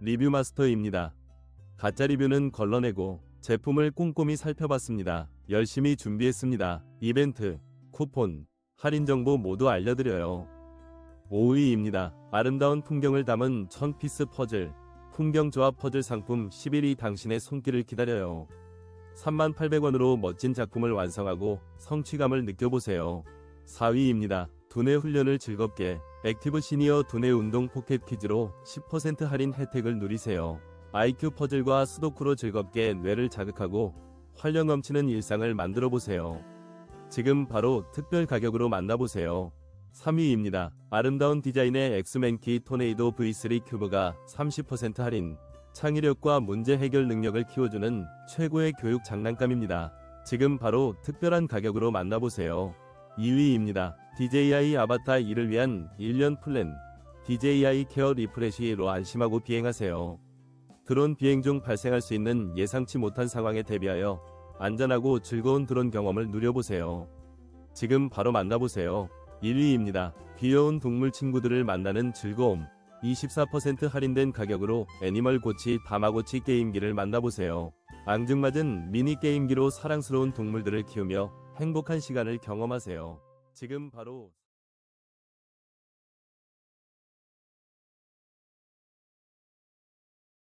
리뷰 마스터입니다. 가짜 리뷰는 걸러내고 제품을 꼼꼼히 살펴봤습니다. 열심히 준비했습니다. 이벤트, 쿠폰, 할인 정보 모두 알려드려요. 5위입니다. 아름다운 풍경을 담은 1000피스 퍼즐, 풍경 조합 퍼즐 상품 11위 당신의 손길을 기다려요. 3800원으로 멋진 작품을 완성하고 성취감을 느껴보세요. 4위입니다. 두뇌 훈련을 즐겁게 액티브 시니어 두뇌 운동 포켓 퀴즈로 10% 할인 혜택을 누리세요. IQ 퍼즐과 수도쿠로 즐겁게 뇌를 자극하고 활력 넘치는 일상을 만들어 보세요. 지금 바로 특별 가격으로 만나보세요. 3위입니다. 아름다운 디자인의 엑스맨키 토네이도 V3 큐브가 30% 할인. 창의력과 문제 해결 능력을 키워주는 최고의 교육 장난감입니다. 지금 바로 특별한 가격으로 만나보세요. 2위입니다. DJI 아바타 2를 위한 1년 플랜. DJI 케어 리프레시로 안심하고 비행하세요. 드론 비행 중 발생할 수 있는 예상치 못한 상황에 대비하여 안전하고 즐거운 드론 경험을 누려보세요. 지금 바로 만나보세요. 1위입니다. 귀여운 동물 친구들을 만나는 즐거움. 24% 할인된 가격으로 애니멀 고치 다마고치 게임기를 만나보세요. 앙증맞은 미니 게임기로 사랑스러운 동물들을 키우며 행복한 시간을 경험하세요. 지금 바로